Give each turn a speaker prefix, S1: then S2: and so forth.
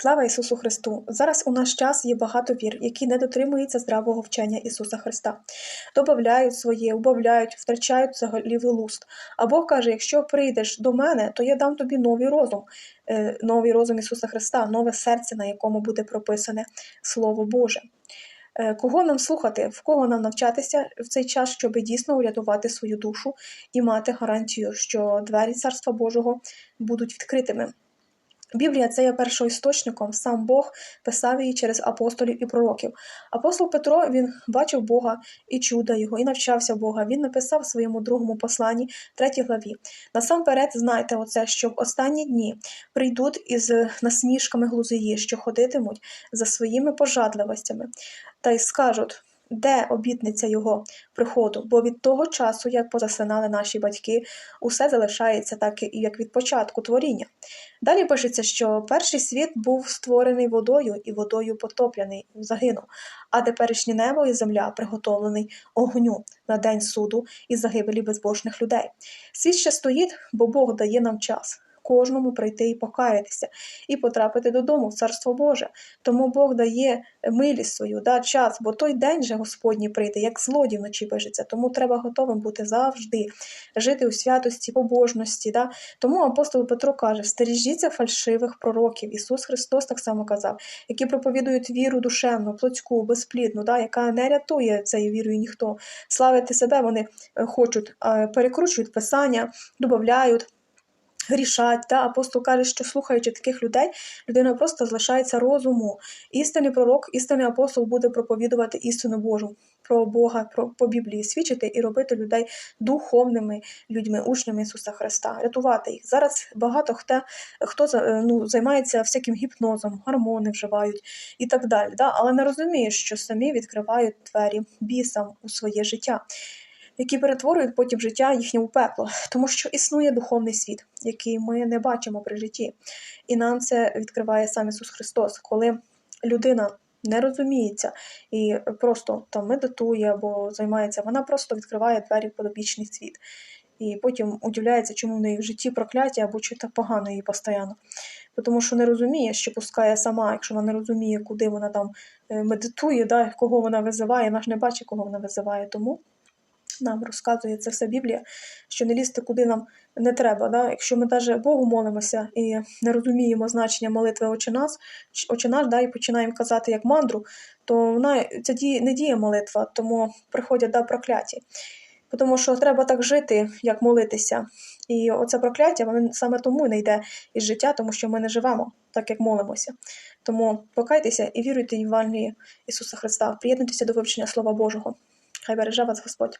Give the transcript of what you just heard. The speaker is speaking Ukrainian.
S1: Слава Ісусу Христу! Зараз у наш час є багато вір, які не дотримуються здравого вчення Ісуса Христа, добавляють своє, убавляють, втрачають взагалі глузд. А Бог каже: якщо прийдеш до мене, то я дам тобі новий розум, е, новий розум Ісуса Христа, нове серце, на якому буде прописане Слово Боже. Е, Кого нам слухати, в кого нам навчатися в цей час, щоб дійсно урятувати свою душу і мати гарантію, що двері Царства Божого будуть відкритими. Біблія це є першоісточником, сам Бог писав її через апостолів і пророків. Апостол Петро він бачив Бога і чуда його, і навчався Бога. Він написав в своєму другому посланні, третій главі. Насамперед, знайте оце, що в останні дні прийдуть із насмішками глузиї, що ходитимуть за своїми пожадливостями, та й скажуть. Де обітниця його приходу? Бо від того часу, як позасинали наші батьки, усе залишається так, як від початку творіння. Далі пишеться, що перший світ був створений водою і водою потоплений, загинув, а теперішнє небо і земля приготовлений огню на день суду і загибелі безбожних людей. Світ ще стоїть, бо Бог дає нам час. Кожному прийти і покаятися, і потрапити додому в Царство Боже. Тому Бог дає милість свою, да, час, бо той день же Господній прийде, як злодій вночі пишеться. Тому треба готовим бути завжди, жити у святості, побожності. Да. Тому апостол Петро каже: стережіться фальшивих пророків. Ісус Христос так само казав, які проповідують віру душевну, плотську, безплідну, да, яка не рятує цією вірою ніхто. Славити себе вони е, хочуть, перекручують писання, додають грішать. Та апостол каже, що слухаючи таких людей, людина просто залишається розуму. Істинний пророк, істинний апостол буде проповідувати істину Божу. Про Бога, про по Біблії свідчити і робити людей духовними людьми, учнями Ісуса Христа, рятувати їх. Зараз багато хто хто ну, займається всяким гіпнозом, гормони вживають і так далі. Да? Але не розуміє, що самі відкривають двері бісам у своє життя які перетворюють потім життя їхнє у пекло, тому що існує духовний світ, який ми не бачимо при житті. І нам це відкриває сам Ісус Христос, коли людина не розуміється і просто там медитує або займається, вона просто відкриває двері в подобічний світ. І потім удивляється, чому в неї в житті прокляття або чи так погано їй постійно. Тому що не розуміє, що пускає сама, якщо вона не розуміє, куди вона там е, медитує, да, кого вона визиває, вона ж не бачить, кого вона визиває. Тому нам розказує це все Біблія, що не лізти куди нам не треба. Да? Якщо ми навіть Богу молимося і не розуміємо значення молитви «Отче нас, «Отче наш», да, і починаємо казати як мандру, то вона це діє, не діє молитва, тому приходять да, прокляті. Тому що треба так жити, як молитися. І оце прокляття воно саме тому не йде із життя, тому що ми не живемо так, як молимося. Тому покайтеся і віруйте в Євангелії Ісуса Христа, приєднуйтеся до вивчення Слова Божого. Хай береже вас Господь.